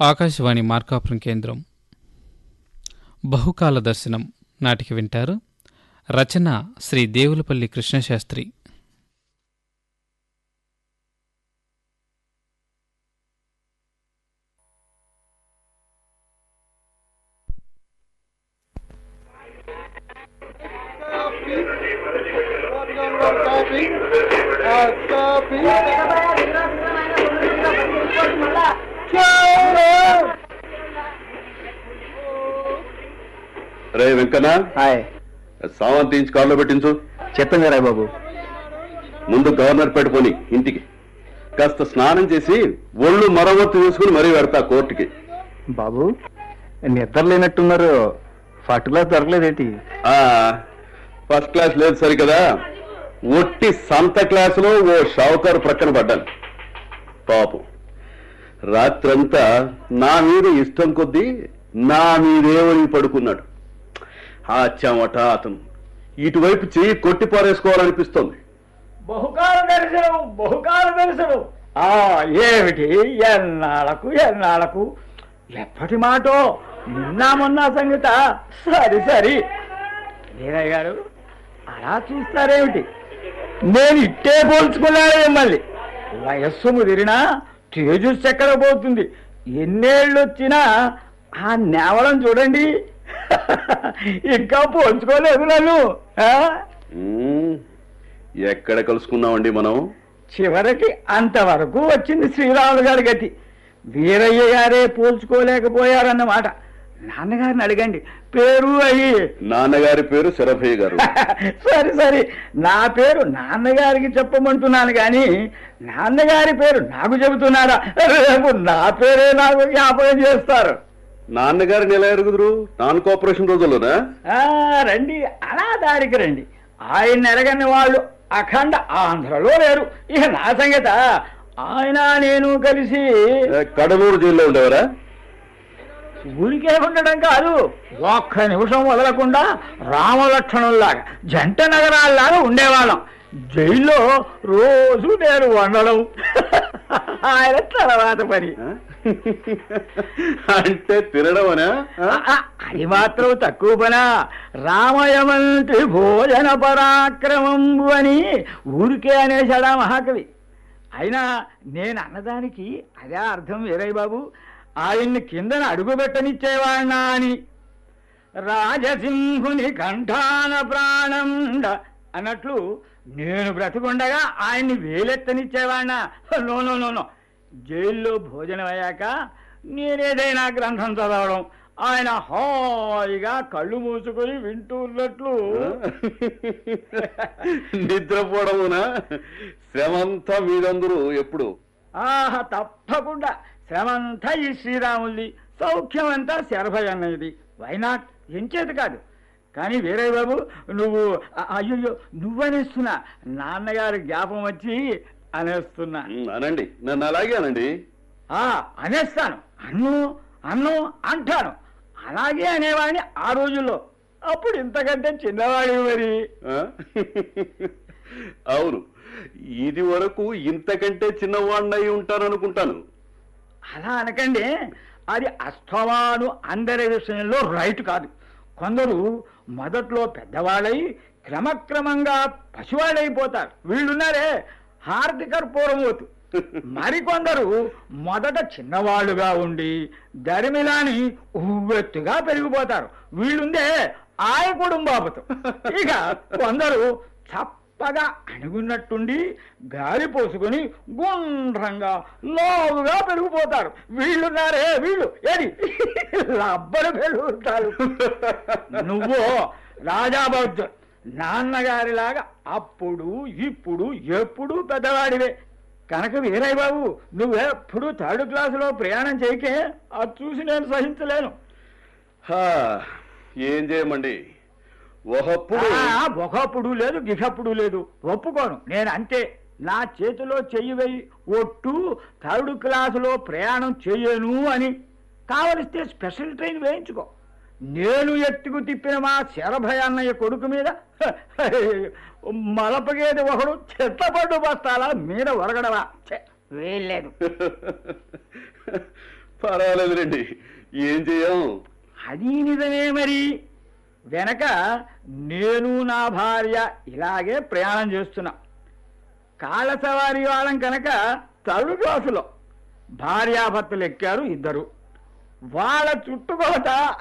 ఆకాశవాణి మార్కాపురం కేంద్రం. బహుకాల దర్శనం నాటికి వింటారు రచన శ్రీ దేవులపల్లి కృష్ణశాస్త్రి. రే వెంకన్న. హాయ్. సామాన్ తీయించి కారులో పెట్టించు. చెప్పండి రాయ్ బాబు. ముందు గవర్నర్ పెట్టుకొని ఇంటికి. కాస్త స్నానం చేసి ఒళ్ళు మరమ్మత్తు చూసుకుని మరీ పెడతా కోర్టుకి. బాబు నిద్ర లేనట్టున్నారు. ఫస్ట్ క్లాస్ దొరకలేదేంటి? ఫస్ట్ క్లాస్ లేదు సరి కదా ఒట్టి సంత క్లాసులో ఓ షావుకారు ప్రక్కన పడ్డాను. పాపం. రాత్రంతా నా మీద ఇష్టం కొద్దీ నా మీదేమని పడుకున్నాడు. ఆ చెమట అతను ఇటువైపు చెయ్యి కొట్టి పారేసుకోవాలనిపిస్తోంది. బహుకాల దర్శనం బహుకాల దర్శనం. ఆ ఏమిటి? ఎన్నాళ్ళకు ఎన్నాళ్ళకు? ఎప్పటి మాటో? నిన్న మొన్న సంగత. సరి సరి. వీరయ్య గారు అలా చూస్తారేమిటి? నేను ఇట్టే పోల్చుకున్నాను మిమ్మల్ని. వయస్సు ముదిరినా తేజస్సు ఎక్కడ పోతుంది ఎన్నేళ్ళు వచ్చినా ఆ నేవడం చూడండి. ఇంకా పోల్చుకోలేదు నన్ను. ఎక్కడ కలుసుకున్నామండి మనం? చివరికి అంతవరకు వచ్చింది శ్రీరాములు గారి గతి. వీరయ్య గారే పోల్చుకోలేకపోయారన్నమాట. నాన్నగారిని అడగండి పేరు అయ్యి. నాన్నగారి పేరు శరభయ్య గారు. సరే సరే. నా పేరు నాన్నగారికి చెప్పమంటున్నాను కానీ నాన్నగారి పేరు నాకు చెబుతున్నారా రేపు నా పేరే నాకు జ్ఞాపకం చేస్తారు. నాన్నగారిని ఎలా ఎరుగుదురు? నాన్ కోఆపరేషన్ రోజుల్లోనా? రండి అలా దారికి రండి. ఆయన ఎరగని వాళ్ళు అఖండ ఆంధ్రలో లేరు. ఇక నా సంగత. ఆయన నేను కలిసి కడలూరు జైల్లో ఉండేవారా? ఊరికే ఉండడం కాదు. ఒక్క నిమిషం వదలకుండా రామలక్షణంలాగా జంట నగరాల్లాగా ఉండేవాళ్ళం. జైల్లో రోజు నేను వండడం. ఆయన తర్వాత పని? అంటే తినడమనా? అది మాత్రం తక్కువ పనా రామయమంతి భోజన పరాక్రమం అని ఊరికే అనేశాడా మహాకవి. అయినా నేను అన్నదానికి అదే అర్థం వీరయ్య బాబు. ఆయన్ని కిందన అడుగుపెట్టనిచ్చేవాణ్ణా అని. రాజసింహుని కంఠాన ప్రాణండ అన్నట్లు నేను బ్రతికుండగా ఆయన్ని వేలెత్తనిచ్చేవాణ్ణా. No no no no. జైల్లో భోజనం అయ్యాక నేనేదైనా గ్రంథం చదవడం. ఆయన హాయిగా కళ్ళు మూసుకొని వింటూ ఉన్నట్లు నిద్రపోవడమునా శ్రమంతా మీరందరూ ఎప్పుడు? ఆహా తప్పకుండా. శ్రమంతా ఈ శ్రీరాముల్ది. సౌఖ్యమంతా శరభయ్య అన్నది వైనాట్ ఎంచేది కాదు. కానీ వీరయ్య బాబు నువ్వు అ- అయ్యయ్యో నువ్వనేస్తున్నా. నాన్నగారి జ్ఞాపం వచ్చి అనేస్తున్నా. అనండి. నన్ను అలాగే అనండి. ఆ అనేస్తాను. అన్ను అన్ను అంటాను. అలాగే అనేవాడిని ఆ రోజుల్లో. అప్పుడు ఇంతకంటే చిన్నవాడి మరి? అవును. ఇది వరకు ఇంతకంటే చిన్నవాడినై ఉంటాననుకుంటాను. అలా అనకండి. అది అస్తమాను అందరి విషయంలో రైట్ కాదు. కొందరు మొదట్లో పెద్దవాళ్ళై క్రమక్రమంగా పసివాళ్ళైపోతారు. వీళ్ళున్నారే? హార్దికర్ పూర్వమూర్తి. మరికొందరు మొదట చిన్నవాళ్ళుగా ఉండి దరిమిలాని ఉవ్వెత్తుగా పెరిగిపోతారు. వీళ్ళుందే ఆయ కుటుంబాపతు ఇక కొందరు చప్పగా అణుగున్నట్టుండి గాలి పోసుకొని గుండ్రంగా లోవుగా పెరిగిపోతారు. వీళ్ళున్నారే వీళ్ళు ఏది? లబ్బలు పెరుగుతారు నువ్వు రాజాబౌద్ధ నాన్నగారిలాగా అప్పుడు ఇప్పుడు ఎప్పుడు పెద్దవాడివే. కనుక వీరయ్య బాబు నువ్వెప్పుడు థర్డ్ క్లాసులో ప్రయాణం చేయకే అది చూసి నేను సహించలేను. హా, ఏం చేయమండి? ఒకప్పుడు ఒకప్పుడు లేదు గిహప్పుడు లేదు. ఒప్పుకోను నేను అంతే. నా చేతిలో చెయ్యి వేయి ఒట్టు థర్డ్ క్లాసులో ప్రయాణం చెయ్యను అని. కావలిస్తే స్పెషల్ ట్రైన్ వేయించుకో. నేను ఎత్తుకు తిప్పిన మా శరభయ అన్నయ్య కొడుకు మీద మలపగేది ఒకడు చెత్తపడ్డు బస్తాల మీద ఒరగడవా ఛే, వీల్లేదు. పర్వాలేదులేండి. ఏం చెయ్యం అది నిజమే మరి. వెనక నేను నా భార్య ఇలాగే ప్రయాణం చేస్తున్నా. కాళ్ళ సవారి వాళ్ళం కనుక తడు క్లాసులో భార్యాభర్తలు ఎక్కారు ఇద్దరు. వాళ్ళ చుట్టుకోట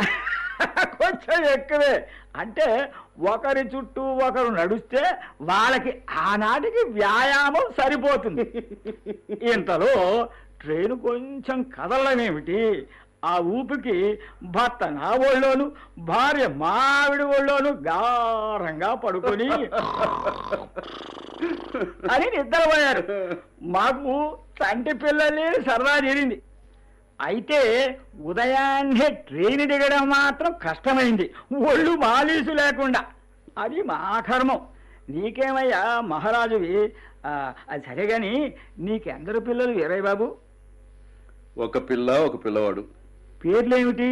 కొంచెం ఎక్కువే. అంటే ఒకరి చుట్టూ ఒకరు నడుస్తే వాళ్ళకి ఆనాటికి వ్యాయామం సరిపోతుంది. ఇంతలో ట్రైన్ కొంచెం కదలమేమిటి ఆ ఊపికి భర్త నా ఒళ్ళోను భార్య మావిడి ఒళ్ళోను గారంగా పడుకొని అని నిద్రపోయారు. మాకు చంటి పిల్లల్ని సరదా చేరింది అయితే ఉదయాన్నే ట్రైన్ దిగడం మాత్రం కష్టమైంది. ఒళ్ళు మాలీసు లేకుండా. అది మా కర్మం. నీకేమయ్యా మహారాజువి? అది సరే గాని నీకెందరు పిల్లలు వీరయ్య బాబు? ఒక పిల్ల ఒక పిల్లవాడు. పేర్లేమిటి?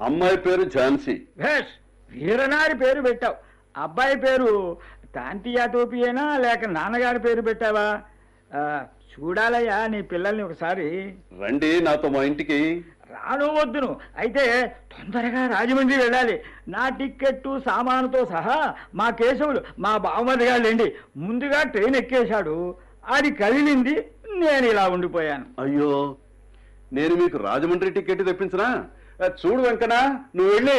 అమ్మాయి పేరు ఝాన్సీ. భేష్ వీరనారి పేరు పెట్టావు. అబ్బాయి పేరు తాంతియా టోపియేనా లేక నాన్నగారి పేరు పెట్టావా? చూడాలయ్యా నీ పిల్లల్ని ఒకసారి. రండి నాతో మా ఇంటికి. రాను వద్దును. అయితే తొందరగా రాజమండ్రి వెళ్ళాలి. నా టిక్కెట్టు సామానుతో సహా మా కేశవులు మా బావమది గాళ్ళండి ముందుగా ట్రైన్ ఎక్కేశాడు. అది కదిలింది. నేను ఇలా ఉండిపోయాను. అయ్యో నేను మీకు రాజమండ్రి టికెట్ తెప్పించనా? చూడు వెంకనా నువ్వు వెళ్ళి.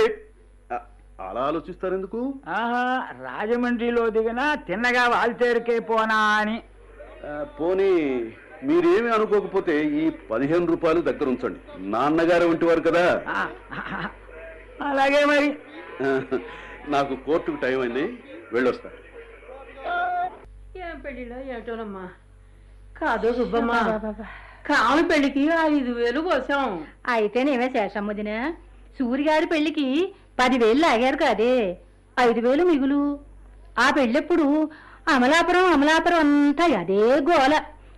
అలా ఆలోచిస్తారు ఎందుకు ఆహా రాజమండ్రిలో దిగినా తిన్నగా వాల్తేరుకే పోనా అని. పోనీ మీరేమి అనుకోకపోతే ఈ పదిహేను రూపాయలు దగ్గర ఉంచండి. నాన్నగారు వంటి వారు కదా అలాగే మరి. నాకు కోర్టుకు టైం అయింది. వెళ్ళొస్తా. ఏం పెళ్ళిలో ఏటోనమ్మా? కాదు సుబ్బమ్మ. కాము పెళ్ళికి ఐదు వేలు పోసాం అయితేనేమే శేషమ్ముదిన సూరిగారి పెళ్ళికి పదివేలు లాగారు కాదే. ఐదు వేలు మిగులు. ఆ పెళ్ళెప్పుడు అమలాపురం అమలాపురం అంతా అదే గోల.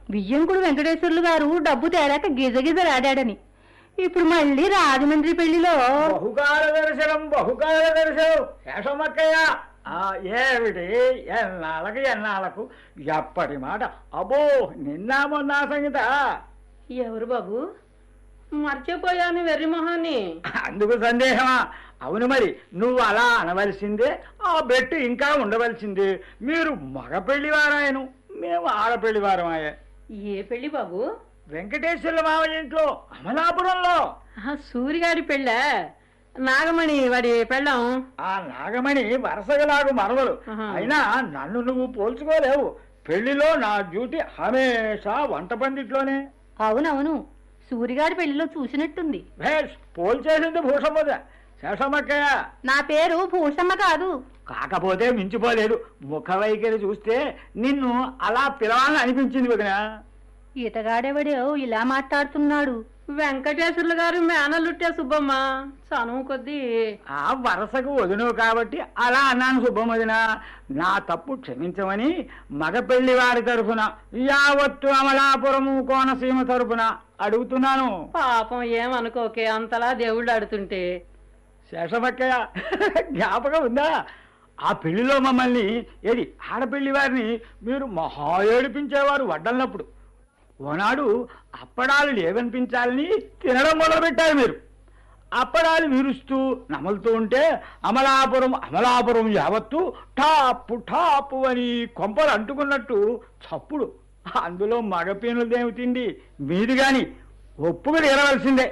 వియ్యంకుడు వెంకటేశ్వర్లు గారు డబ్బు తేరాక గిజగిజలాడాడని ఇప్పుడు మళ్ళీ రాజమండ్రి పెళ్ళిలో బహుకాల దర్శనం బహుకాల దర్శనం. శేషమక్కయ్య ఆ, ఏమిటి? ఎన్నాళ్ళకి ఎన్నాళ్ళకు? ఎప్పటి మాట? అబ్బో నిన్న మొన్న సంగీత. ఎవరు బాబు? మర్చిపోయాను వెర్రి మొహాన్ని. అందుకు సందేహమా? అవును మరి నువ్వు అలా అనవలసిందే ఆ బెట్టు ఇంకా ఉండవలసిందే. మీరు మగ పెళ్ళివారాయను మేము ఆడపెళ్ళివారమాయే. ఏ పెళ్ళి బాబు? వెంకటేశ్వర్ల మావయ్య ఇంట్లో అమలాపురంలో. ఆహా, సూరిగారి పెళ్ళ? నాగమణి వాడి పెళ్ళం? ఆ నాగమణి వరుసగలాగు మరవలు. అయినా నన్ను నువ్వు పోల్చుకోలేవు. పెళ్ళిలో నా డ్యూటీ హమేషా వంట పందిట్లోనే. అవునవును సూరిగారి పెళ్ళిలో చూసినట్టుంది. పోల్చేసింది భూషమ్మద శేషమ్మక్కయ్య నా పేరు భూషమ్మ కాదు. కాకపోతే మించిపోలేదు. ముఖ వైఖరి చూస్తే నిన్ను అలా పిలవాలని అనిపించింది వదిన. ఈతగాడెవడో ఇలా మాట్లాడుతున్నాడు. వెంకటేశ్వర్లు గారు మేనలుట్టే సుబ్బమ్మ. చనువు కొద్దీ. ఆ వరసకు వదిను కాబట్టి అలా అన్నాను సుబ్బమ్మదిన నా తప్పు క్షమించమని మగ పెళ్ళి వారి తరఫున యావత్తు అమలాపురము కోనసీమ తరఫున అడుగుతున్నాను. పాపం ఏమనుకోకే అంతలా దేవుళ్ళు ఆడుతుంటే శేషభక్కయ్య. జ్ఞాపకం ఉందా? ఆ పెళ్ళిలో మమ్మల్ని ఏది ఆడపెళ్ళి వారిని మీరు మహా ఏడిపించేవారు వడ్డన్నప్పుడు ఓనాడు అప్పడాలు లేవనిపించాలని తినడం మొదలుపెట్టారు మీరు. అప్పడాలు విరుస్తూ నమలుతూ ఉంటే అమలాపురం అమలాపురం యావత్తు టాపు టాపు అని కొంపలు అంటుకున్నట్టు చప్పుడు. అందులో మగపీనులదేమి తిండి? మీది కానీ ఒప్పుకు తీరవలసిందే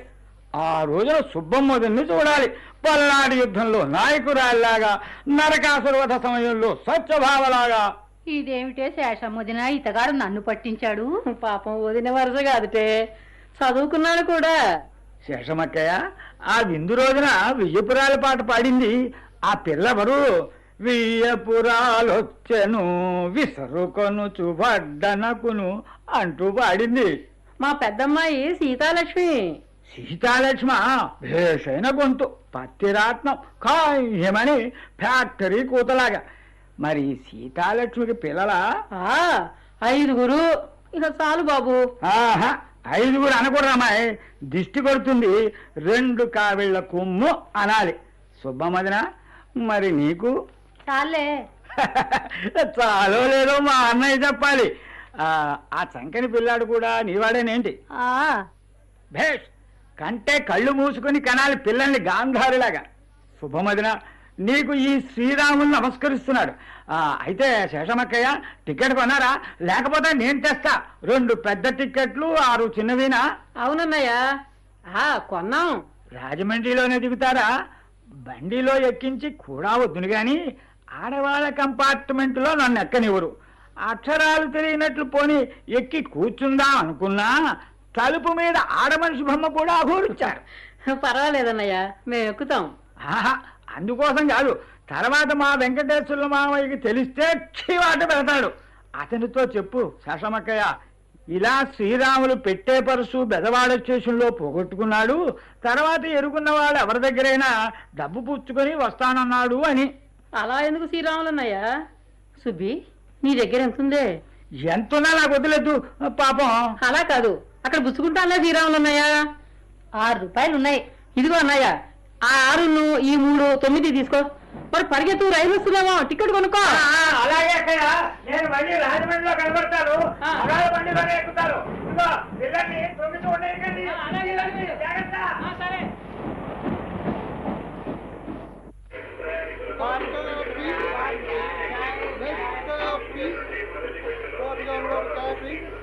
ఆ రోజున సుబ్బమ్మదిని చూడాలి. పల్నాడు యుద్ధంలో నాయకురాల్లాగా నరకాసురవధ సమయంలో స్వచ్ఛభావలాగా ఇదేమిటే శేషమ్ముదిన? ఇతగాడు నన్ను పట్టించాడు. పాపం వదిన వరుస కాదుటే. చదువుకున్నాడు కూడా. శేషమక్కయ్య ఆ విందు రోజున విజయపురాల పాట పాడింది. ఆ పిల్లవరు వియ్యపురాలొచ్చెను విసరుకొను చుబడ్డనకును అంటూ పాడింది. మా పెద్దమ్మాయి సీతాలక్ష్మి. సీతాలక్ష్మ భేషైన గొంతు పత్తిరాత్నం ఖాయమని ఫ్యాక్టరీ కూతలాగా. మరి సీతాలక్ష్మికి పిల్లలా? ఐదుగురు. ఇక చాలు బాబు. ఆహా ఐదుగురు అనకూడదమ్మాయి దిష్టి కొడుతుంది రెండు కావిళ్ళ కొమ్ము అనాలి. సుబ్బమ్మదిన మరి నీకు? చాలే. చాలో లేదో మా అన్నయ్య చెప్పాలి. ఆ, చంకని పిల్లాడు కూడా నీవాడేనేంటి? ఆ. భేష్! కంటే కళ్ళు మూసుకుని కనాలి పిల్లల్ని గాంధారిలాగా. శుభమదిన నీకు ఈ శ్రీరాములు నమస్కరిస్తున్నాడు. అయితే శేషమక్కయ్య టికెట్ కొన్నారా? లేకపోతే నేను తెస్తా. రెండు పెద్ద టిక్కెట్లు ఆరు చిన్నవినా? అవునన్నయ్య. ఆ కొన్నాం. రాజమండ్రిలోనే దిగుతారా? బండిలో ఎక్కించి కూడా వద్దును గాని ఆడవాళ్ళ కంపార్ట్మెంట్లో నన్ను ఎక్కనివ్వరు. అక్షరాలు తెలియనట్లు పోని ఎక్కి కూర్చుందాం అనుకున్నా తలుపు మీద ఆడమనిషి బొమ్మ కూడా అఘోరించారు. పర్వాలేదన్నయ్య మేము ఎక్కుతాం. ఆహా అందుకోసం కాదు. తర్వాత మా వెంకటేశ్వర మామయ్యకి తెలిస్తే చీవాట పెడతాడు. అతనితో చెప్పు శేషమక్కయ్య ఇలా శ్రీరాములు పెట్టే పరుసు బెదవాడ స్టేషన్లో పోగొట్టుకున్నాడు. తర్వాత ఎరుగున్న వాడు ఎవరి దగ్గరైనా డబ్బు పుచ్చుకొని వస్తానన్నాడు అని. అలా ఎందుకు శ్రీరాములన్నయ్య? సుబ్బి నీ దగ్గర ఎంత ఉందే ఎంతున్నా నాకు వదిలేదు పాపం. అలా కాదు. అక్కడ పుచ్చుకుంటానే శ్రీరాములన్నయ్య? ఆరు రూపాయలు ఉన్నాయి ఇదిగో అన్నయ్య ఆ ఆరును ఈ మూడు తొమ్మిది తీసుకో. మరి పరిగెత్తు రైలు వస్తుందేమో? టికెట్ కొనుక్కో. అలాగే అక్కయ్య. నేను మళ్ళీ రాజమండ్రిలో కనబడతాను. బండిలోనే ఎక్కుతాను. ఇదిగో పిల్లల్ని తొమ్మిది ఉండేయండి జాగ్రత్త.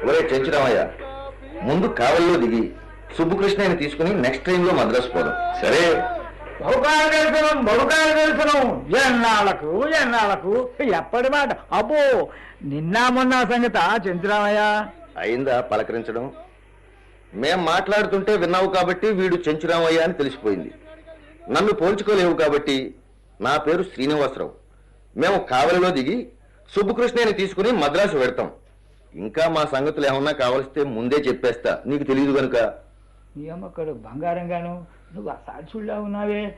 ఒరే చెంచురామయ్య ముందు కావల్లో దిగి సుబ్బుకృష్ణని తీసుకుని నెక్స్ట్ ట్రైన్లో మద్రాసు పోదాం. సరే? బహుకాల దర్శనం బహుకాల దర్శనం ఎన్నాళ్ళకు ఎన్నాళ్ళకు? ఎప్పటి మాట? అబ్బో నిన్న మొన్న సంగత చంద్రరామయ్య? అయిందా పలకరించడం? మేం మాట్లాడుతుంటే విన్నావు కాబట్టి వీడు చెంచురామయ్య అని తెలిసిపోయింది. నన్ను పోల్చుకోలేవు కాబట్టి నా పేరు శ్రీనివాసరావు. మేము కావలిలో దిగి సుబ్బుకృష్ణని తీసుకుని మద్రాసు వెడతాం ఇంకా మా సంగతులు ఏమన్నా కావలిస్తే ముందే చెప్పేస్తా. నీకు తెలియదు గనుక. నీ అమ్మక్కడు బంగారంగాను? నువ్వు అసాక్షుల్లా ఉన్నావే.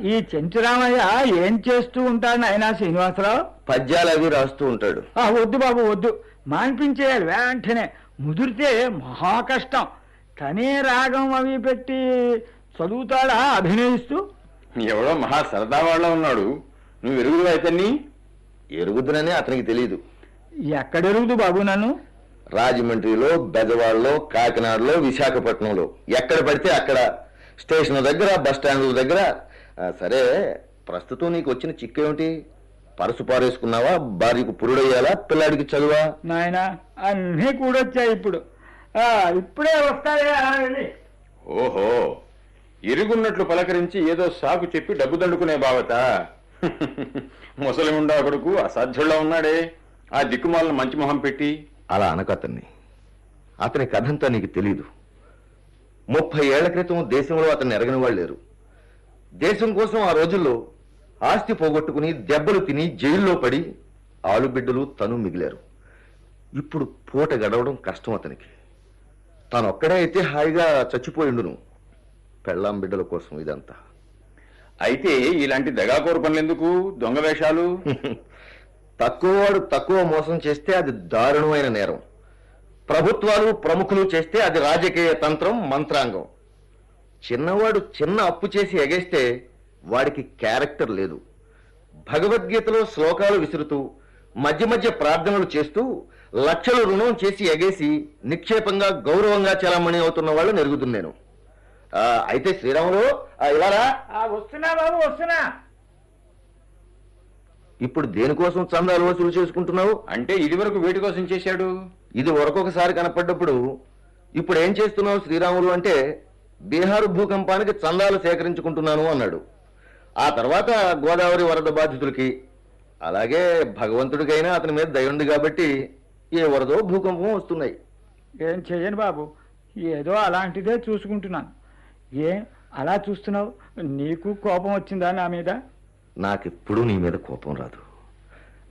ఈ చెంచురామయ్య ఏం చేస్తూ ఉంటాడు ఆయన శ్రీనివాసరావు? పద్యాలు అవి రాస్తూ ఉంటాడు. ఆ, వద్దు బాబు వద్దు. మాన్పించేయాలి వెంటనే ముదిరితే మహా కష్టం తనే రాగం అవి పెట్టి చదువుతాడా? అభినయిస్తూ? ఎవడో మహా సరదా వాళ్ళ ఉన్నాడు. నువ్వు ఎరుగుదు అయితే ఎరుగుదనని అతనికి తెలియదు ఎక్కడెరుగుదు బాబు నన్ను? రాజమండ్రిలో బెజవాడలో కాకినాడలో విశాఖపట్నంలో. ఎక్కడ పడితే అక్కడ. స్టేషన్ దగ్గర బస్ స్టాండ్ల దగ్గర. ఆ, సరే ప్రస్తుతం నీకు వచ్చిన చిక్కేమిటి పరసు పారేసుకున్నావా? భార్యకు పురుడయ్యాలా? పిల్లాడికి చదువా? నాయన అన్నీ కూడొచ్చాయి ఇప్పుడు. ఆ, ఇప్పుడే వస్తాయా వెళ్ళి. ఓహో ఇరుగున్నట్లు పలకరించి ఏదో సాకు చెప్పి డబ్బు దండుకునే బావత. ముసలి ఉండా కొడుకు అసాధ్యుల్లో ఉన్నాడే. ఆ దిక్కుమాలను మంచి మొహం పెట్టి అలా అనక అతన్ని అతని కథంతా నీకు తెలీదు. ముప్పై ఏళ్ళ క్రితం దేశంలో అతన్ని ఎరగని వాళ్ళు లేరు. దేశం కోసం ఆ రోజుల్లో ఆస్తి పోగొట్టుకుని దెబ్బలు తిని జైల్లో పడి ఆలుబిడ్డలు తను మిగిలారు. ఇప్పుడు పూట గడవడం కష్టం అతనికి. తాను ఒక్కడే అయితే హాయిగా చచ్చిపోయిండును పెళ్ళాం బిడ్డల కోసం ఇదంతా. అయితే ఇలాంటి దగాకోరు పనులెందుకు? దొంగ వేషాలు? తక్కువ వాడు తక్కువ మోసం చేస్తే అది దారుణమైన నేరం. ప్రభుత్వాలు ప్రముఖులు చేస్తే అది రాజకీయ తంత్రం మంత్రాంగం. చిన్నవాడు చిన్న అప్పు చేసి ఎగేస్తే వాడికి క్యారెక్టర్ లేదు. భగవద్గీతలో శ్లోకాలు విసురుతూ మధ్య మధ్య ప్రార్థనలు చేస్తూ లక్షలు రుణం చేసి ఎగేసి నిక్షేపంగా గౌరవంగా చలామణి అవుతున్న వాళ్ళు నెరుగుతున్నాను అయితే శ్రీరాములు ఇలారా వస్తున్నా బాబు వస్తున్నా. ఇప్పుడు దేనికోసం చందాలు వసూలు చేసుకుంటున్నావు? అంటే ఇది వరకు వేటి కోసం చేశాడు. ఇది ఒరకొకసారి కనపడ్డప్పుడు ఇప్పుడు ఏం చేస్తున్నావు శ్రీరాములు అంటే బీహారు భూకంపానికి చందాలు సేకరించుకుంటున్నాను అన్నాడు. ఆ తర్వాత గోదావరి వరద బాధితులకి అలాగే భగవంతుడికైనా అతని మీద దయ ఉంది కాబట్టి ఏ వరదో భూకంపం వస్తున్నాయి. ఏం చెయ్యను బాబు ఏదో అలాంటిదే చూసుకుంటున్నాను. ఏ అలా చూస్తున్నావు? నీకు కోపం వచ్చిందా నా మీద? నాకెప్పుడు నీ మీద కోపం రాదు.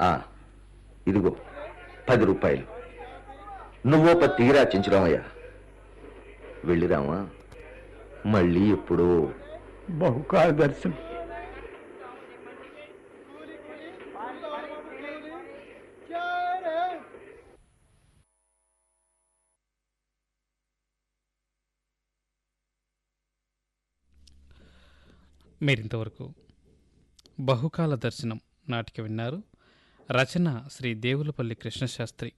ఆ ఇదిగో పది రూపాయలు. నువ్వో పది తీరా చించురామయ్యా. వెళ్ళిరామా మళ్ళీ ఎప్పుడో. బహుకాల దర్శనం మీరింతవరకు బహుకాల దర్శనం నాటిక విన్నారు. రచన శ్రీ దేవులపల్లి కృష్ణశాస్త్రి.